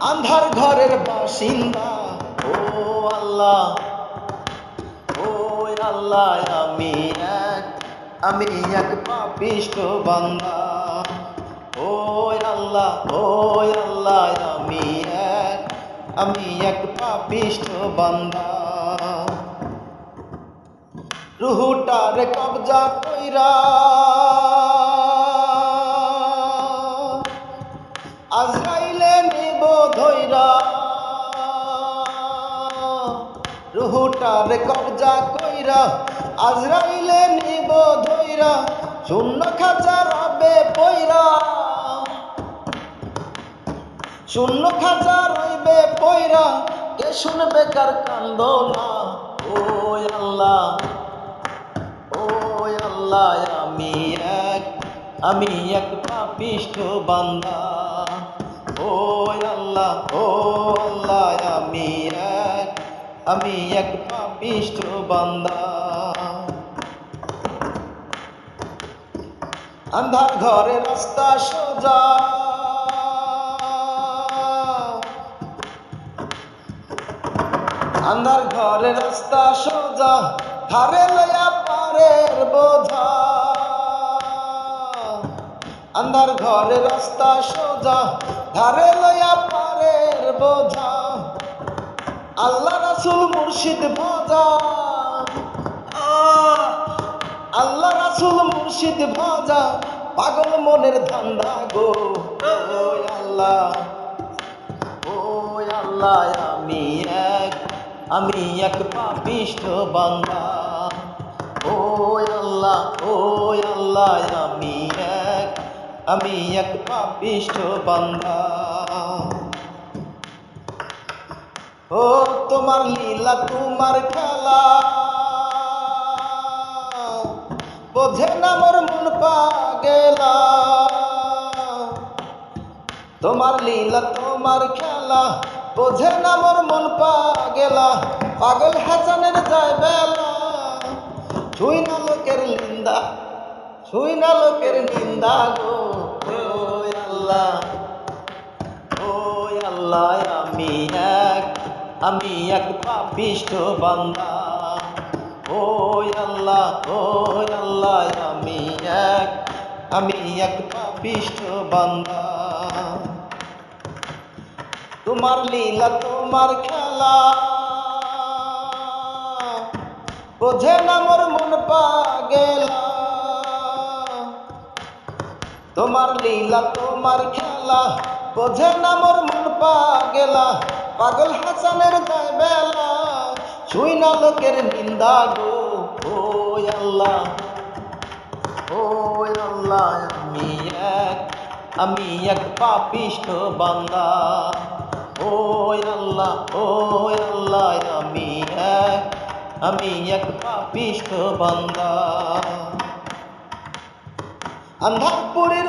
আন্ধার ঘরের বাসিন্দা। ও আল্লাহ ও আল্লাহ, আমি এক আমি এক পাপিষ্ঠ বান্দা। ও আল্লাহ ও আল্লাহ, আমি এক আমি এক পাপিষ্ঠ বান্দা। রুহুটার কবজা কইরা নিব রুহুটার কবজা কইরা, আজরাইলে নিব ধইরা শূন্য খাঁচা রবে পইরা। শূন্য খাঁচা রইবে পইরা, কে শুনবে কার কান্দনা ও আল্লাহ ও আল্লাহ, আমি এক আমি এক পাপিষ্ঠ বান্দা। ও আল্লাহ ও আল্লাহ, আমি এক আমি এক পাপিষ্ঠ বান্দা। আন্ধার ঘরে রাস্তা সোজা। আন্ধার ঘরে রাস্তা সোজা ধারে লয়া পারের বোঝা। আন্ধার ঘরে রাস্তা সোজা, ধারে লয়া পারের বোঝা। আল্লাহ রাসুল মুর্শিদ ভজা। আল্লাহ রাসুল মুর্শিদ ভজা। পাগল মনের ধান্দা গো ও আল্লাহ ও আল্লাহ, আমি এক আমি এক পাপিষ্ঠ বান্দা। ও আল্লাহ ও আল্লাহ, আমি এক আমি এক পাপিষ্ঠ বান্দা। ও, তোমার লীলা, তোমার খেলা। বোঝে না মোর মন পাগেলা। তোমার লীলা, তোমার খেলা। বোঝে না মোর মন পাগেলা। পাগল হাসানের যায় বেলা। ছুই না লোকের নিন্দা, ছুই না লোকের নিন্দা গো। আল্লাহ। ও আল্লাহ, আমি এক আমি এক পাপিষ্ঠ বান্দা। ও আল্লাহ ও আল্লাহ, আমি এক আমি এক পাপিষ্ঠ বান্দা। তোমার লীলা, তোমার খেলা। বোঝে না মোর মন পাগেলা। তোমার লীলা তোমার খেলা, বোঝে না মোর মন পাগেলা। পাগল হাসানের যায় বেলা ছুই না লোকের নিন্দা গো। ও আল্লাহ ও আল্লাহ, আমি এক আমি এক পাপিষ্ঠ বান্দা। ও আল্লাহ ও আল্লাহ, আমি এক আমি এক পাপিষ্ঠ বান্দা। আন্ধারপুরের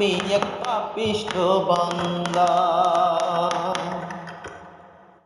আমি এক পাপিষ্ট বান্দা।